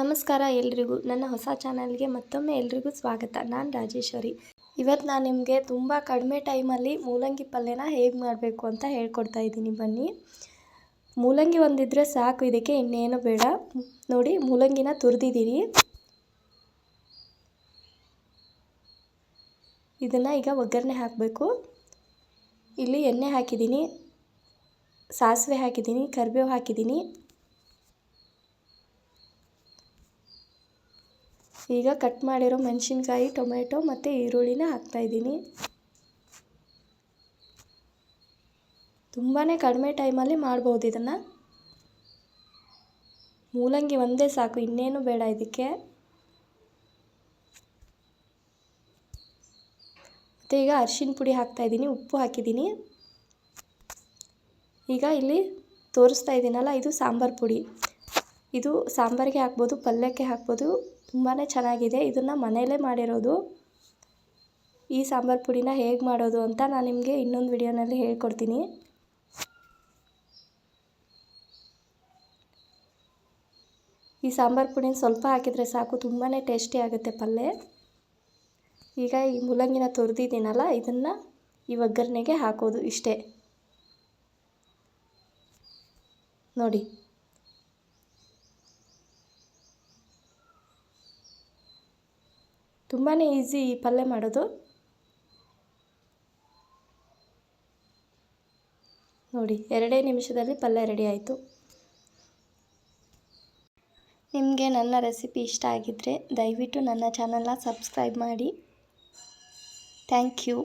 ನಮಸ್ಕಾರ ಎಲ್ರಿಗೂ. ನನ್ನ ಹೊಸ ಚಾನಲ್ಗೆ ಮತ್ತೊಮ್ಮೆ ಎಲ್ರಿಗೂ ಸ್ವಾಗತ. ನಾನು ರಾಜೇಶ್ವರಿ. ಇವತ್ತು ನಾನು ನಿಮಗೆ ತುಂಬ ಕಡಿಮೆ ಟೈಮಲ್ಲಿ ಮೂಲಂಗಿ ಪಲ್ಯನ ಹೇಗೆ ಮಾಡಬೇಕು ಅಂತ ಹೇಳ್ಕೊಡ್ತಾ ಇದ್ದೀನಿ. ಬನ್ನಿ. ಮೂಲಂಗಿ ಒಂದಿದ್ರೆ ಸಾಕು, ಇದಕ್ಕೆ ಇನ್ನೇನು ಬೇಡ. ನೋಡಿ, ಮೂಲಂಗಿನ ತುರಿದಿದ್ದೀನಿ ಇದನ್ನು ಈಗ ಒಗ್ಗರಣೆ ಹಾಕಬೇಕು. ಇಲ್ಲಿ ಎಣ್ಣೆ ಹಾಕಿದ್ದೀನಿ, ಸಾಸಿವೆ ಹಾಕಿದ್ದೀನಿ, ಕರಿಬೇವು ಹಾಕಿದ್ದೀನಿ. ಈಗ ಕಟ್ ಮಾಡಿರೋ ಮೆಣಸಿನ್ಕಾಯಿ, ಟೊಮೆಟೊ ಮತ್ತು ಈರುಳ್ಳಿನ ಹಾಕ್ತಾಯಿದ್ದೀನಿ ತುಂಬಾ ಕಡಿಮೆ ಟೈಮಲ್ಲಿ ಮಾಡ್ಬೋದು ಇದನ್ನು. ಮೂಲಂಗಿ ಒಂದೇ ಸಾಕು, ಇನ್ನೇನು ಬೇಡ ಇದಕ್ಕೆ. ಮತ್ತು ಈಗ ಅರಿಶಿನ ಪುಡಿ ಹಾಕ್ತಾಯಿದ್ದೀನಿ ಉಪ್ಪು ಹಾಕಿದ್ದೀನಿ. ಈಗ ಇಲ್ಲಿ ತೋರಿಸ್ತಾ ಇದ್ದೀನಲ್ಲ, ಇದು ಸಾಂಬಾರು ಪುಡಿ. ಇದು ಸಾಂಬಾರಿಗೆ ಹಾಕ್ಬೋದು, ಪಲ್ಯಕ್ಕೆ ಹಾಕ್ಬೋದು ತುಂಬಾ ಚೆನ್ನಾಗಿದೆ. ಇದನ್ನು ಮನೆಯಲ್ಲೇ ಮಾಡಿರೋದು. ಈ ಸಾಂಬಾರು ಪುಡಿನ ಹೇಗೆ ಮಾಡೋದು ಅಂತ ನಾನು ನಿಮಗೆ ಇನ್ನೊಂದು ವಿಡಿಯೋನಲ್ಲಿ ಹೇಳ್ಕೊಡ್ತೀನಿ. ಈ ಸಾಂಬಾರು ಪುಡಿನ ಸ್ವಲ್ಪ ಹಾಕಿದರೆ ಸಾಕು ತುಂಬಾ ಟೇಸ್ಟಿ ಆಗುತ್ತೆ ಪಲ್ಯ. ಈಗ ಈ ಮೂಲಂಗಿನ ತುರಿದಿದ್ದೀನಲ್ಲ, ಇದನ್ನು ಈ ಒಗ್ಗರಣೆಗೆ ಹಾಕೋದು ಇಷ್ಟೇ. ನೋಡಿ. ತುಂಬಾ ಈಸಿ ಈ ಪಲ್ಯ ಮಾಡೋದು. ನೋಡಿ, ಎರಡೇ ನಿಮಿಷದಲ್ಲಿ ಪಲ್ಯ ರೆಡಿ ಆಯಿತು. ನಿಮಗೆ ನನ್ನ ರೆಸಿಪಿ ಇಷ್ಟ ಆಗಿದ್ದರೆ ದಯವಿಟ್ಟು ನನ್ನ ಚಾನಲ್ನ ಸಬ್ಸ್ಕ್ರೈಬ್ ಮಾಡಿ. Thank you